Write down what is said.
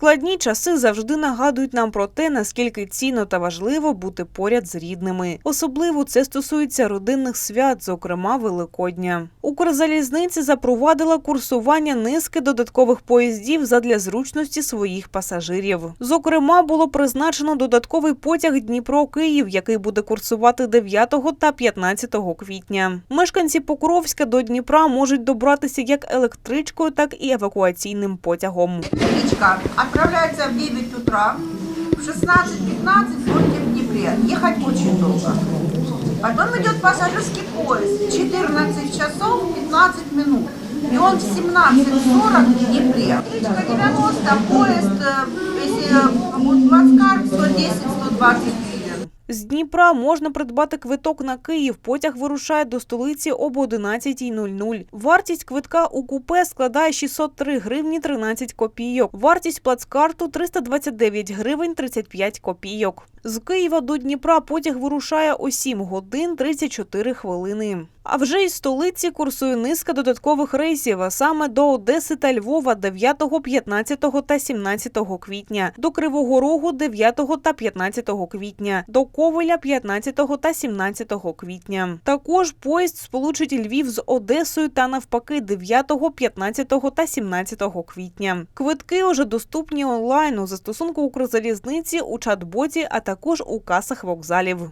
Складні часи завжди нагадують нам про те, наскільки цінно та важливо бути поряд з рідними. Особливо це стосується родинних свят, зокрема Великодня. Укрзалізниці запровадила курсування низки додаткових поїздів задля зручності своїх пасажирів. Зокрема, було призначено додатковий потяг Дніпро-Київ, який буде курсувати 9 та 15 квітня. Мешканці Покровська до Дніпра можуть добратися як електричкою, так і евакуаційним потягом. Электричка отправляется в 9 утра, в 16.15 будете в Днепре. Ехать очень долго. Потом идет пассажирский поезд, 14 часов 15 минут. И он в 17.40 в Днепре. Электричка 90, поезд, э, если плацкарт, 110-120 гривен. З Дніпра можна придбати квиток на Київ. Потяг вирушає до столиці об 11.00. Вартість квитка у купе складає 603 гривні 13 копійок. Вартість плацкарту 329 гривень 35 копійок. З Києва до Дніпра потяг вирушає о 7 годин 34 хвилини. А вже із столиці курсує низка додаткових рейсів, а саме до Одеси та Львова 9, 15 та 17 квітня, до Кривого Рогу 9 та 15 квітня, до Ковеля 15 та 17 квітня. Також поїзд сполучить Львів з Одесою та навпаки 9, 15 та 17 квітня. Квитки уже доступні онлайн у застосунку Укрзалізниці у чат-боті, а також у касах вокзалів.